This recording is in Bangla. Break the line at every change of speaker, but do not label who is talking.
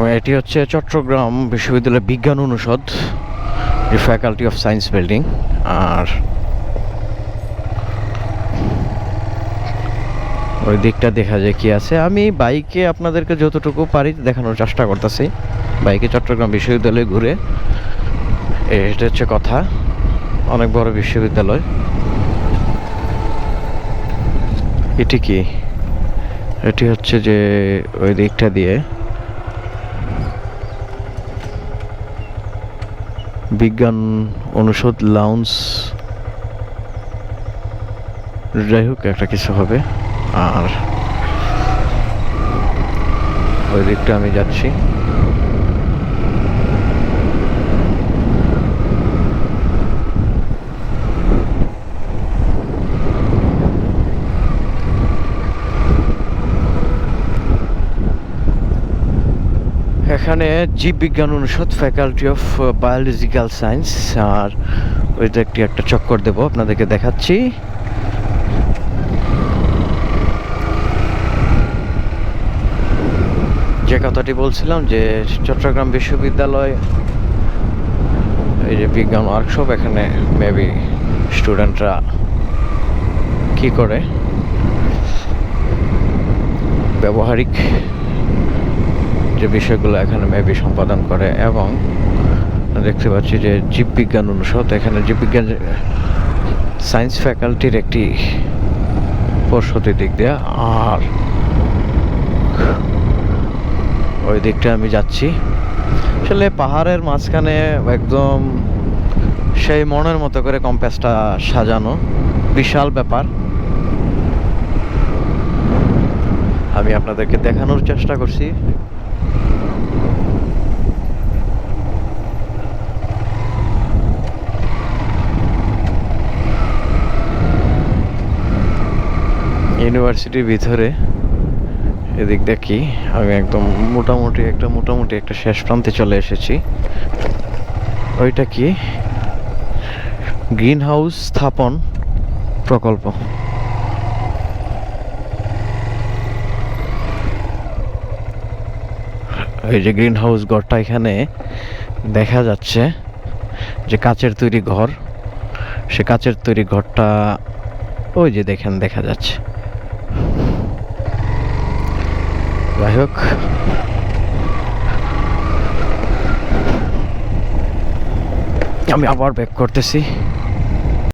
এটি হচ্ছে চট্টগ্রাম বিশ্ববিদ্যালয় বিজ্ঞান অনুষদ ফ্যাকাল্টি অফ সায়েন্স বিল্ডিং আর ওই দিকটা দেখা যায় কি আছে। আমি বাইকে আপনাদেরকে যতটুকু পারি দেখানোর চেষ্টা করতেছি। বাইকে চট্টগ্রাম বিশ্ববিদ্যালয়ে ঘুরে। এটা হচ্ছে কথা। অনেক বড় বিশ্ববিদ্যালয়। এটি কি? এটি হচ্ছে যে ওই দিকটা দিয়ে। বিজ্ঞান অনুষদ লাউন্স যাই হোক একটা কিছু হবে। আর ওই দিকটা আমি যাচ্ছি। এখানে জীববিজ্ঞান অনুষদ ফ্যাকাল্টি অফ বায়োলজিক্যাল সায়েন্স আর ওইটা একটি একটা চক্কর দেব, আপনাদেরকে দেখাচ্ছি। যে কথাটি বলছিলাম যে চট্টগ্রাম বিশ্ববিদ্যালয়, এই যে বিজ্ঞান ওয়ার্কশপ এখানে মেবি স্টুডেন্টরা কি করে? ব্যবহারিক যে বিষয়গুলো এখানে মেবি সম্পাদন করে এবং দেখতে পাচ্ছি যে জীববিজ্ঞান অনুষদ, এখানে জীববিজ্ঞান সায়েন্স ফ্যাকাল্টির একটি পরিষদের দিক দিয়ে আর ওই দিকটা আমি যাচ্ছি। আসলে পাহাড়ের মাঝখানে একদম সেই মনের মতো করে কম্পাসটা সাজানো বিশাল ব্যাপার। আমি আপনাদেরকে দেখানোর চেষ্টা করছি। ইউনিভার্সিটির ভিতরে এদিক দেখি আমি একদম মোটামুটি একটা মোটামুটি একটা শেষ প্রান্তে চলে এসেছি। ওইটা কি? গ্রিন হাউস স্থাপন প্রকল্প। এই যে গ্রিন হাউস ঘরটা এখানে দেখা যাচ্ছে যে কাচের তৈরি ঘর। সে কাচের তৈরি ঘরটা ওই যে দেখেন, দেখা যাচ্ছে। যাই হোক। আমি আবার ব্যাক করতেছি।